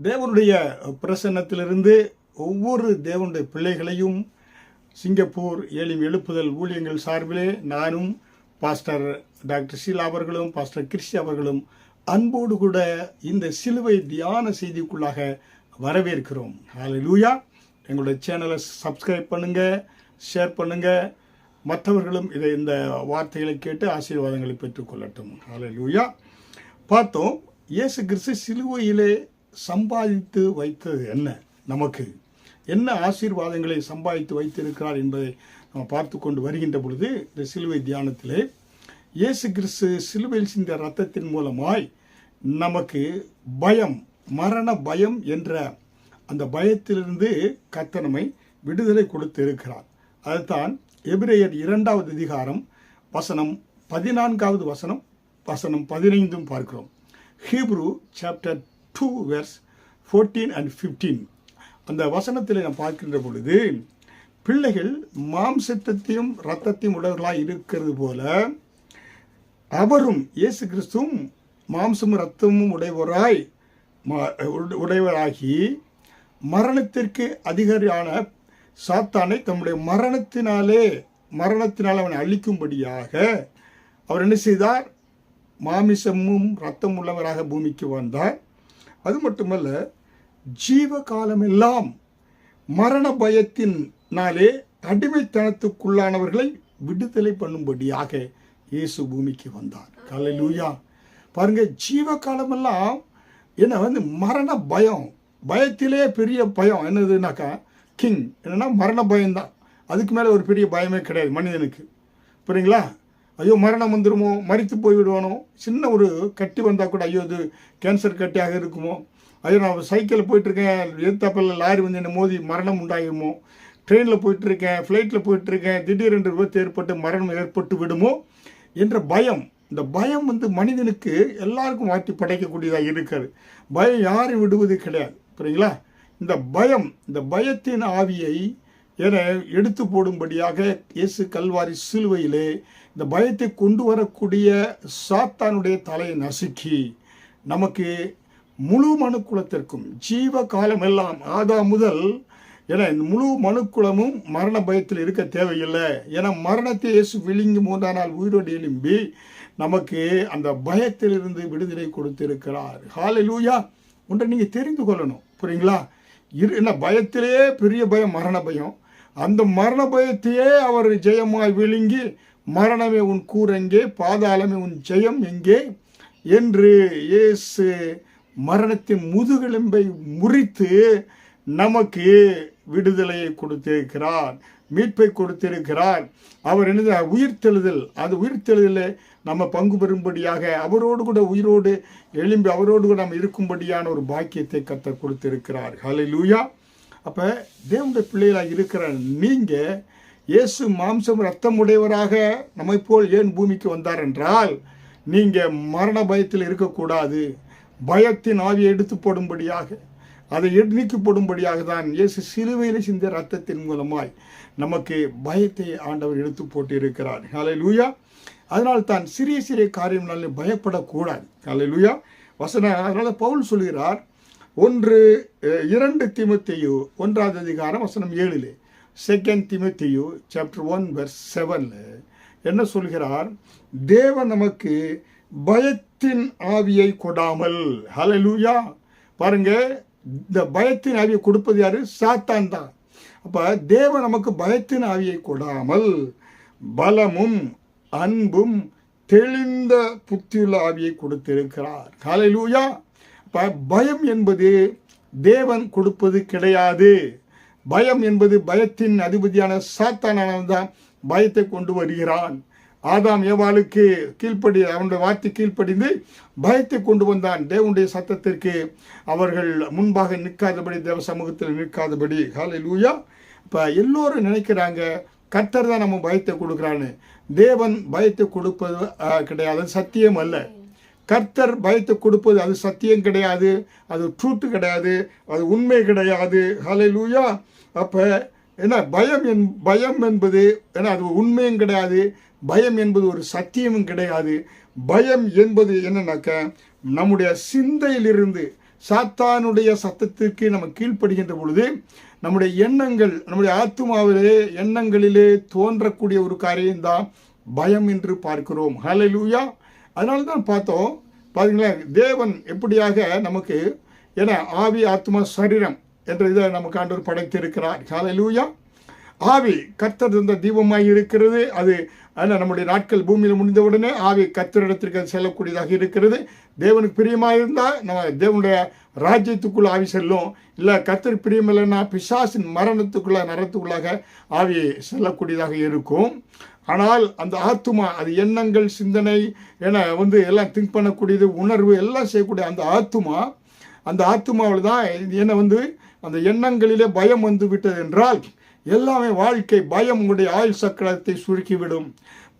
தேவனுடைய பிரசன்னத்திலிருந்து ஒவ்வொரு தேவனுடைய பிள்ளைகளையும் சிங்கப்பூர் ஏழிம் எழுப்புதல் ஊழியங்கள் சார்பிலே நானும் பாஸ்டர் டாக்டர் ஷீலா அவர்களும் பாஸ்டர் கிறிஸ்டி அவர்களும் அன்போடு கூட இந்த சிலுவை தியான செய்திக்குள்ளாக வரவேற்கிறோம். லூயா எங்களுடைய சேனலை சப்ஸ்கிரைப் பண்ணுங்கள் ஷேர் பண்ணுங்கள் மற்றவர்களும் இதை இந்த வார்த்தைகளை கேட்டு ஆசீர்வாதங்களை பெற்றுக்கொள்ளட்டும் லூயா பார்த்தோம் இயேசு கிறிஸ்து சிலுவையிலே சம்பாதித்து வைத்தது என்ன நமக்கு? என்ன ஆசீர்வாதங்களை சம்பாதித்து வைத்திருக்கிறார் என்பதை நம்ம பார்த்து கொண்டு வருகின்ற பொழுது இந்த சிலுவை தியானத்திலே இயேசு கிறிஸ்து சிலுவையில் சிந்த ரத்தத்தின் மூலமாய் நமக்கு பயம் மரண பயம் என்ற அந்த பயத்திலிருந்து கத்தனமை விடுதலை கொடுத்து இருக்கிறார் அதுதான் எபிரேயர் இரண்டாவது அதிகாரம் வசனம் பதினான்காவது வசனம் வசனம் பதினைந்தும் பார்க்கிறோம். Hebrew chapter two verse fourteen and fifteen அந்த வசனத்தில் நாம் பார்க்கின்ற பொழுது பிள்ளைகள் மாம்சத்தையும் இரத்தத்தையும் உடையவர்களாய் இருக்கிறது போல அவரும் இயேசு கிறிஸ்துவும் மாம்சமும் ரத்தமும் உடையவராய் உட- உடையவராகி மரணத்திற்கு அதிகாரியான சாத்தானை தம்முடைய மரணத்தினாலே மரணத்தினால் அவனை அழிக்கும்படியாக அவர் என்ன செய்தார்? மாமிசமும் ரத்தம் உள்ளவராக பூமிக்கு வந்தார். அது மட்டுமல்ல ஜீவ காலமெல்லாம் மரண பயத்தினாலே அடிமைத்தனத்துக்குள்ளானவர்களை விடுதலை பண்ணும்படியாக இயேசு பூமிக்கு வந்தார். கலைலூயா பாருங்க ஜீவ காலமெல்லாம் என்ன வந்து மரண பயம். பயத்திலே பெரிய பயம். என்னதுனாக்கா கிங் என்னன்னா மரண பயம்தான். அதுக்கு மேலே ஒரு பெரிய பயமே கிடையாது மனிதனுக்கு. புரியுங்களா? ஐயோ மரணம் வந்துடுமோ மறித்து போய் விடுவானோ சின்ன ஒரு கட்டி வந்தால் கூட ஐயோ இது கேன்சர் கட்டியாக இருக்குமோ? ஐயோ நான் சைக்கிளில் போயிட்டுருக்கேன். எதிர்த்தாப்பில் லாரி வந்து என்ன மோதி மரணம் உண்டாகுமோ ட்ரெயினில் போயிட்டுருக்கேன் ஃப்ளைட்டில் போயிட்டுருக்கேன். திடீரென்று விபத்து ஏற்பட்டு மரணம் ஏற்பட்டு விடுமோ? என்ற பயம். இந்த பயம் வந்து மனிதனுக்கு எல்லாருக்கும் மாற்றி படைக்கக்கூடியதாக இருக்காது. பயம் யாரும் விடுவது கிடையாது புரியுங்களா இந்த பயம் இந்த பயத்தின் ஆவியை என எடுத்து போடும்படியாக இயேசு கல்வாரி சிலுவையிலே இந்த பயத்தை கொண்டு வரக்கூடிய சாத்தானுடைய தலையை நசுக்கி நமக்கு முழு மனுக்குலத்திற்கும் ஜீவ காலம் எல்லாம் ஆதா முதல் ஏன்னா முழு மனுக்குலமும் மரண பயத்தில் இருக்க தேவையில்லை. ஏன்னா மரணத்தை இயேசு விழுங்கி மூன்றானால் நாள் உயிரோடு எழும்பி நமக்கு அந்த பயத்திலிருந்து விடுதலை கொடுத்திருக்கிறார். ஹalleluya ஒன்றை நீங்கள் தெரிந்து கொள்ளணும். புரியுங்களா? இரு என்ன பயத்திலே பெரிய பயம் மரண பயம். அந்த மரண பயத்தையே அவர் ஜெயமாய் விழுங்கி மரணமே உன் கூர் எங்கே? பாதாளமே உன் ஜெயம் எங்கே? என்று இயேசு மரணத்தின் முதுகெலும்பை முறித்து நமக்கு விடுதலையை கொடுத்திருக்கிறார் மீட்பை கொடுத்திருக்கிறார். அவர் என்னது உயிர்த்தெழுதல் அது உயிர்த்தெழுதலில் நம்ம பங்கு பெறும்படியாக அவரோடு கூட உயிரோடு எழும்பி அவரோடு கூட நம்ம இருக்கும்படியான ஒரு பாக்கியத்தை கத்த கொடுத்திருக்கிறார். லூயா அப்போ தேவனுடைய பிள்ளைகளாக இருக்கிற நீங்கள் இயேசு மாம்சம் ரத்தம் உடையவராக நம்மை போல் ஏன் பூமிக்கு வந்தார் என்றால் நீங்கள் மரண பயத்தில் இருக்கக்கூடாது. பயத்தின் ஆவியை எடுத்து போடும்படியாக அதை எடு- நீக்கி போடும்படியாக தான் இயேசு சிலுவையில் சிந்த ரத்தத்தின் மூலமாய் நமக்கு பயத்தை ஆண்டவர் எடுத்து போட்டு இருக்கிறார் லூயா அதனால் தான் சிறிய சிறிய காரியம்னாலே பயப்படக்கூடாது. ஹalleluya. வசன அதனால் பவுல் சொல்கிறார் ஒன்று இரண்டு திமுத்தையோ ஒன்றாவது அதிகாரம் வசனம் ஏழிலே. Second Timothy chapter one verse செவனில் என்ன சொல்கிறார்? தேவன் நமக்கு பயத்தின் ஆவியை கொடாமல். ஹalleluya பாருங்க இந்த பயத்தின் ஆவியை கொடுப்பது யாரு? சாத்தான் தான். அப்போ தேவன் நமக்கு பயத்தின் ஆவியை கொடாமல் பலமும் அன்பும் தெளிந்த புத்தியுள்ள ஆவியை கொடுத்திருக்கிறார். ஹalleluya இப்போ பயம் என்பது தேவன் கொடுப்பது கிடையாது. பயம் என்பது பயத்தின் அதிபதியான சாத்தானவன் தான் பயத்தை கொண்டு வருகிறான். ஆதாம் ஏவாளுக்கு கீழ்ப்படி அவனுடைய வார்த்தை கீழ்ப்படிந்து பயத்தை கொண்டு வந்தான். தேவனுடைய சத்தத்திற்கு அவர்கள் முன்பாக நிற்காதபடி தேவ சமூகத்தில் நிற்காதபடி. காலை லூயா இப்போ எல்லோரும் நினைக்கிறாங்க கர்த்தர் தான் நம்ம பயத்தை கொடுக்குறான்னு. தேவன் பயத்தை கொடுப்பது கிடையாது. சத்தியம் அல்ல. கர்த்தர் பயத்தை கொடுப்பது அது சத்தியம் கிடையாது அது ட்ரூத்து கிடையாது அது உண்மை கிடையாது. ஹalleluya அப்போ என்ன பயம் என் பயம் என்பது ஏன்னா அது உண்மையும் கிடையாது பயம் என்பது ஒரு சத்தியமும் கிடையாது. பயம் என்பது என்னன்னாக்க நம்முடைய சிந்தையிலிருந்து சாத்தானுடைய சத்தத்திற்கு நம்ம கீழ்ப்படுகின்ற பொழுது நம்முடைய எண்ணங்கள் நம்முடைய ஆத்மாவிலே எண்ணங்களிலே தோன்றக்கூடிய ஒரு காரியம்தான் பயம் என்று பார்க்கிறோம். ஹalleluya அதனால தான் பார்த்தோம் பாருங்களேன் தேவன் எப்படியாக நமக்கு ஏன்னா ஆவி ஆத்மா சரீரம் என்ற இதை நமக்கு ஆண்டவர் படைத்திருக்கிறார். ஹalleluya. ஆவி கர்த்தர் தந்த தீபமாய் இருக்கிறது. அது ஆனால் நம்முடைய நாட்கள் பூமியில் முடிந்தவுடனே ஆவி கர்த்தரிடத்திற்கு அது செல்லக்கூடியதாக இருக்கிறது. தேவனுக்கு பிரியமாக இருந்தால் நம்ம தேவனுடைய ராஜ்யத்துக்குள்ளே ஆவி செல்லும். இல்லை கர்த்தர் பிரியமில்லைன்னா பிசாசின் மரணத்துக்குள்ள நரத்துக்குள்ளாக ஆவி செல்லக்கூடியதாக இருக்கும். ஆனால் அந்த ஆத்துமா அது எண்ணங்கள் சிந்தனை என வந்து எல்லாம் திங்க் பண்ணக்கூடியது உணர்வு எல்லாம் செய்யக்கூடிய அந்த ஆத்துமா அந்த ஆத்துமாவில் தான் என்னை வந்து அந்த எண்ணங்களிலே பயம் வந்து விட்டது என்றால் எல்லாமே வாழ்க்கை பயம் உங்களுடைய ஆயுள் சக்கரத்தை சுருக்கிவிடும்.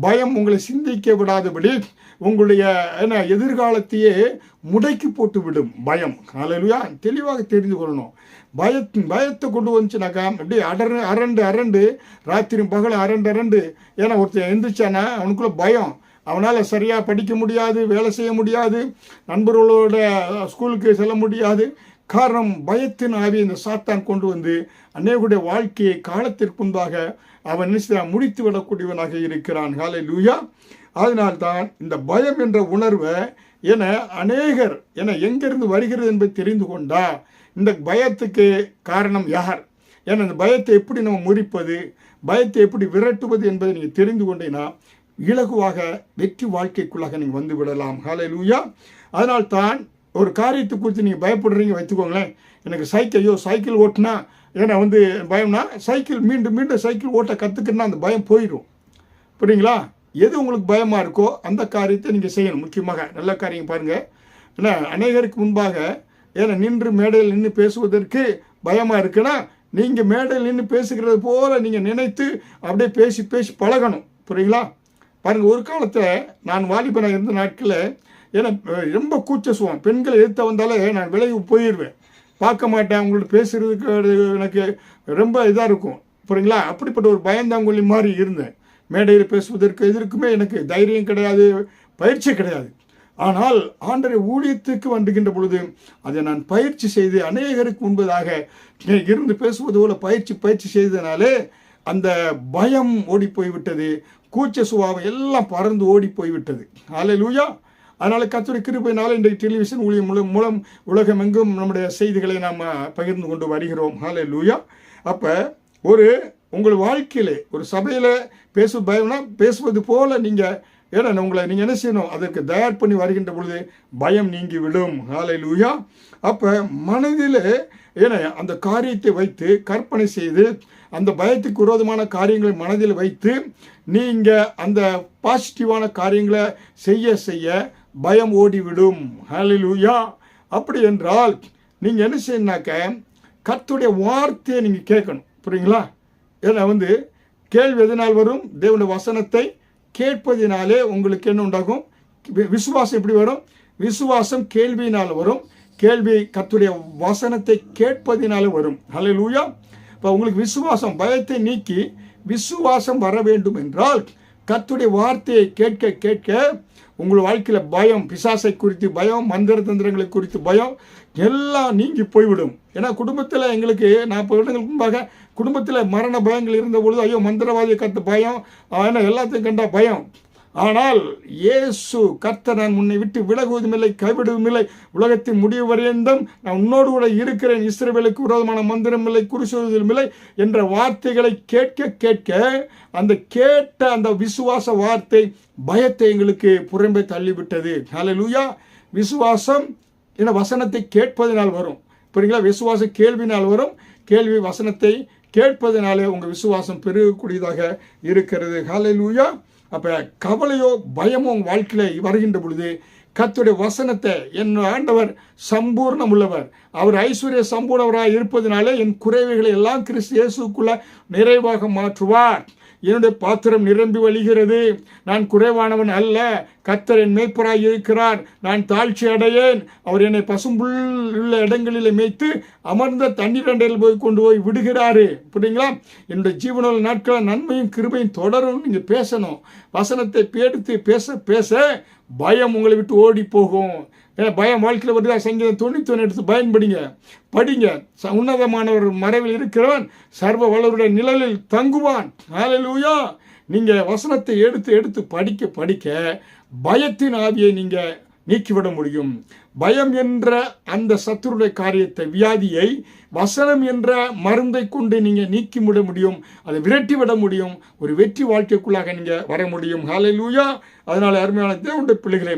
பயம் உங்களை சிந்திக்க விடாதபடி உங்களுடைய என்ன எதிர்காலத்தையே முடைக்கு போட்டு விடும் பயம். ஹalleluya. தெளிவாக தெரிந்து கொள்ளணும். பயத்தின் பயத்தை கொண்டு வந்துச்சுனாக்கா அப்படியே அடர் அரண்டு அரண்டு ராத்திரி பகலும் அரண்டு அரண்டு. ஏன்னா ஒருத்தன் எந்திரிச்சானா அவனுக்குள்ள பயம். அவனால் சரியாக படிக்க முடியாது வேலை செய்ய முடியாது நண்பர்களோட ஸ்கூலுக்கு செல்ல முடியாது. காரணம் பயத்தின் ஆவி இந்த சாத்தான் கொண்டு வந்து அநேகுடைய வாழ்க்கையை காலத்திற்கு முன்பாக அவன் நிச்சயம் முடித்து விடக்கூடியவனாக இருக்கிறான். காலை லூயா அதனால்தான் இந்த பயம் என்ற உணர்வை என அநேகர் என எங்கிருந்து வருகிறது என்பதை தெரிந்து கொண்டா இந்த பயத்துக்கு காரணம் யார்? ஏன்னா இந்த பயத்தை எப்படி நம்ம முறிப்பது பயத்தை எப்படி விரட்டுவது என்பதை நீங்கள் தெரிந்து கொண்டீங்கன்னா இலகுவாக வெற்றி வாழ்க்கைக்குள்ளாக நீங்கள் வந்து விடலாம். ஹாலை லூயா அதனால்தான் ஒரு காரியத்தை குறித்து நீங்கள் பயப்படுறீங்க வைத்துக்கோங்களேன் எனக்கு சைக்கிள் ஐயோ சைக்கிள் ஓட்டினா ஏன்னா வந்து பயம்னா சைக்கிள் மீண்டும் மீண்டும் சைக்கிள் ஓட்ட கற்றுக்கினா அந்த பயம் போயிடும் புரியுங்களா? எது உங்களுக்கு பயமாக இருக்கோ அந்த காரியத்தை நீங்கள் செய்யணும் முக்கியமாக. நல்ல காரியம் பாருங்கள் ஏன்னா அநேகருக்கு முன்பாக ஏன்னா நின்று மேடையில் நின்று பேசுவதற்கு பயமாக இருக்குன்னா நீங்கள் மேடையில் நின்று பேசுகிறது போல் நீங்கள் நினைத்து அப்படியே பேசி பேசி பழகணும். புரியுங்களா? பாருங்கள் ஒரு காலத்தில் நான் வாலிபனாக இருந்த நாட்களில் ஏன்னா ரொம்ப கூச்ச சுகம் பெண்கள் எதிர்த்த வந்தாலே நான் விலகி போயிடுவேன் பார்க்க மாட்டேன் அவங்கள்ட்ட பேசுறதுக்கு எனக்கு ரொம்ப இதாக இருக்கும். புரியுங்களா? அப்படிப்பட்ட ஒரு பயந்தாங்கொல்லி மாதிரி இருந்தேன். மேடையில் பேசுவதற்கு எதற்குமே எனக்கு தைரியம் கிடையாது பயிற்சி கிடையாது. ஆனால் ஆண்டரை ஊழியத்துக்கு வந்துகின்ற பொழுது அதை நான் பயிற்சி செய்து அநேகருக்கு முன்பதாக இருந்து பேசுவது போல பயிற்சி பயிற்சி செய்தனாலே அந்த பயம் ஓடி போய்விட்டது. கூச்ச சுபாவம் எல்லாம் பறந்து ஓடி போய்விட்டது. ஆலை லூயா அதனால கத்துரை கிருபையினால் இன்றைக்கு டெலிவிஷன் ஊழியம் மூலம் மூலம் உலகம் எங்கும் நம்முடைய செய்திகளை நாம் பகிர்ந்து கொண்டு வருகிறோம். ஹalleluya அப்போ ஒரு உங்கள் வாழ்க்கையிலே ஒரு சபையில் பேச பயம்னா பேசுவது போல் நீங்கள் ஏன்னா உங்களை நீங்கள் என்ன செய்யணும்? அதற்கு தயார் பண்ணி வருகின்ற பொழுது பயம் நீங்கி விடும் ஹalleluya அப்போ மனதில் ஏன்னா அந்த காரியத்தை வைத்து கற்பனை செய்து அந்த பயத்துக்கு விரோதமான காரியங்களை மனதில் வைத்து நீங்கள் அந்த பாசிட்டிவான காரியங்களை செய்ய செய்ய பயம் ஓடிவிடும். ஹalleluya அப்படி என்றால் நீங்கள் என்ன செய்யணுனாக்க கத்துடைய வார்த்தையை நீங்கள் கேட்கணும். புரியுங்களா? ஏன்னா வந்து கேள்வி எதனால் வரும்? தேவனுடைய வசனத்தை கேட்பதினாலே உங்களுக்கு என்ன உண்டாகும்? விசுவாசம் எப்படி வரும்? விசுவாசம் கேள்வியினால் வரும். கேள்வி கத்துடைய வசனத்தை கேட்பதினால வரும். ஹலிலூயா இப்போ உங்களுக்கு விசுவாசம் பயத்தை நீக்கி விசுவாசம் வர வேண்டும் என்றால் கத்துடைய வார்த்தையை கேட்க கேட்க உங்கள் வாழ்க்கையில் பயம் பிசாசை குறித்து பயம் மந்திர தந்திரங்களை குறித்து பயம் எல்லாம் நீங்கி போய்விடும். ஏன்னா குடும்பத்தில் எங்களுக்கு நாற்பது வருடங்களுக்கு முன்பாக குடும்பத்தில் மரண பயங்கள் இருந்த பொழுது ஐயோ மந்திரவாதியை கற்று பயம் ஏன்னா எல்லாத்தையும் கண்டா பயம். ஆனால் இயேசு கர்த்தர் நான் உன்னை விட்டு விலகுவதும் இல்லை கைவிடுவதும் இல்லை உலகத்தின் முடிவு வரையந்தும் நான் உன்னோடு கூட இருக்கிறேன். இஸ்ரேவேலுக்கு விரோதமான மந்திரம் இல்லை குறிசுவதும் இல்லை என்ற வார்த்தைகளை கேட்க கேட்க அந்த கேட்ட அந்த விசுவாச வார்த்தை பயத்தை எங்களுக்கு புறம்பே தள்ளிவிட்டது. லூயா விசுவாசம் என வசனத்தை கேட்பதனால் வரும். புரியுங்களா விசுவாச கேள்வினால் வரும். கேள்வி வசனத்தை கேட்பதனாலே உங்கள் விசுவாசம் பெருகக்கூடியதாக இருக்கிறது. ஹalleluya அப்போ கவலையோ பயமோ உங்கள் வாழ்க்கையில் வருகின்ற பொழுது கத்துடைய வசனத்தை என் ஆண்டவர் சம்பூர்ணம் உள்ளவர் அவர் ஐஸ்வர்ய சம்பூர்ணவராக இருப்பதனாலே என் குறைவுகளை எல்லாம் கிறிஸ்து இயேசுக்குள்ள நிறைவாக மாற்றுவார். என்னுடைய பாத்திரம் நிரம்பி வழிகிறது. நான் குறைவானவன் அல்ல. கர்த்தர் என் மேய்ப்பராய் இருக்கிறார். நான் தாழ்ச்சி அடையேன். அவர் என்னை பசும்புல் உள்ள இடங்களில் மேய்த்து அமர்ந்த தண்ணீர் அண்டையில் போய் கொண்டு போய் விடுகிறாரு. புரியுங்களா என்னுடைய ஜீவனோட நாட்கள் நன்மையும் கிருபையும் தொடரும் நீங்கள் பேசணும். வசனத்தை பேடுத்து பேச பேச பயம் உங்களை விட்டு ஓடி போகும் ஏன்னா பயம் வாழ்க்கையில் வருதா? சங்கீதம் தொண்ணூற்றி ஒன்று எடுத்து பயன்படுங்க. படிங்க. ச- உன்னதமானவர் மறைவில் இருக்கிறவன் சர்வ வளருடைய நிழலில் தங்குவான். ஹalleluya நீங்கள் வசனத்தை எடுத்து எடுத்து படிக்க படிக்க பயத்தின் ஆவியை நீங்க நீக்கிவிட முடியும். பயம் என்ற அந்த சத்துருடைய காரியத்தை வியாதியை வசனம் என்ற மருந்தை கொண்டு நீங்க நீக்கி விட முடியும். அதை விரட்டி விட முடியும். ஒரு வெற்றி வாழ்க்கைக்குள்ளாக நீங்க வர முடியும். ஹாலை லூயா அதனால அருமையான தேவனுடைய பிள்ளைகளே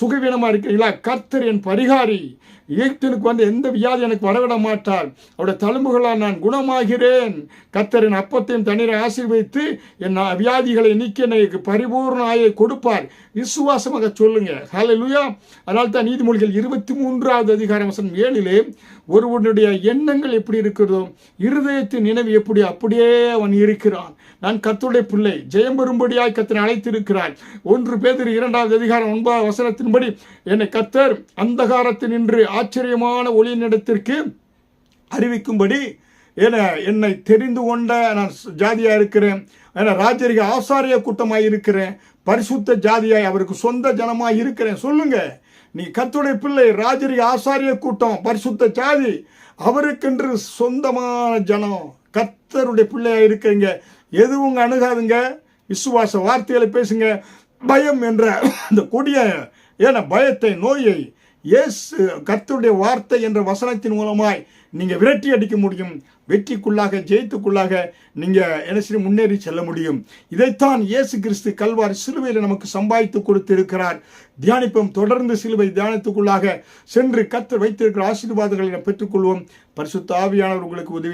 சுகவீனமா இருக்கிறீங்களா கர்த்தர் என் பரிகாரி. எகிப்தினுக்கு வந்து எந்த வியாதி எனக்கு வரவிட மாட்டார் அவருடைய தழும்புகளால் நான் குணமாகிறேன். கத்தரின் அப்பத்தையும் தண்ணீரை ஆசீர்வதித்து என் வியாதிகளை நீக்கி எனக்கு பரிபூர்ண ஆயை கொடுப்பார். விசுவாசமாக சொல்லுங்க. ஹalleluya அதனால் தான் நீதிமொழிகள் இருபத்தி மூன்றாவது அதிகாரம் வசனம் ஏழிலே ஒருவனுடைய எண்ணங்கள் எப்படி இருக்கிறதோ இருதயத்தின் நினைவு எப்படி அப்படியே அவன் இருக்கிறான். நான் கத்துடைய பிள்ளை. ஜெயம் பெறும்படியாய் கத்தனை அழைத்திருக்கிறார். ஒன்று பேதர் இரண்டாவது அதிகாரம் ஒன்பதாவது வசனத்தின்படி என்னை கத்தர் அந்தகாரத்தில் நின்று ஆச்சரியமான ஒளியினிடத்திற்கு அறிவிக்கும்படி என என்னை தெரிந்து கொண்ட நான் ஜாதியாக இருக்கிறேன் என ராஜரிக ஆசாரிய கூட்டமாக இருக்கிறேன் பரிசுத்த ஜாதியாய் அவருக்கு சொந்த ஜனமாக இருக்கிறேன். சொல்லுங்க நீ கத்துடைய பிள்ளை ராஜரிக ஆசாரிய கூட்டம் பரிசுத்த ஜாதி அவருக்கென்று சொந்தமான ஜனம் கத்தருடைய பிள்ளையாக இருக்கிறீங்க. எதுவும் உங்க அணுகாதுங்க விசுவாச வார்த்தைகளை பேசுங்க. பயம் என்ற அந்த கொடிய ஏன்னா பயத்தை நோயை இயேசு கர்த்தருடைய வார்த்தை என்ற வசனத்தின் மூலமாய் நீங்கள் விரட்டி அடிக்க முடியும் வெற்றிக்குள்ளாக ஜெயித்துக்குள்ளாக நீங்கள் என்ன செய்ய முன்னேறி செல்ல முடியும். இதைத்தான் இயேசு கிறிஸ்து கல்வார் சிலுவையில் நமக்கு சம்பாதித்து கொடுத்திருக்கிறார். தியானிப்போம். தொடர்ந்து சிலுவை தியானத்துக்குள்ளாக சென்று கத்தர் வைத்திருக்கிற ஆசீர்வாதங்களை நாம் பெற்றுக்கொள்வோம். பரிசுத்த ஆவியானவர் உங்களுக்கு உதவி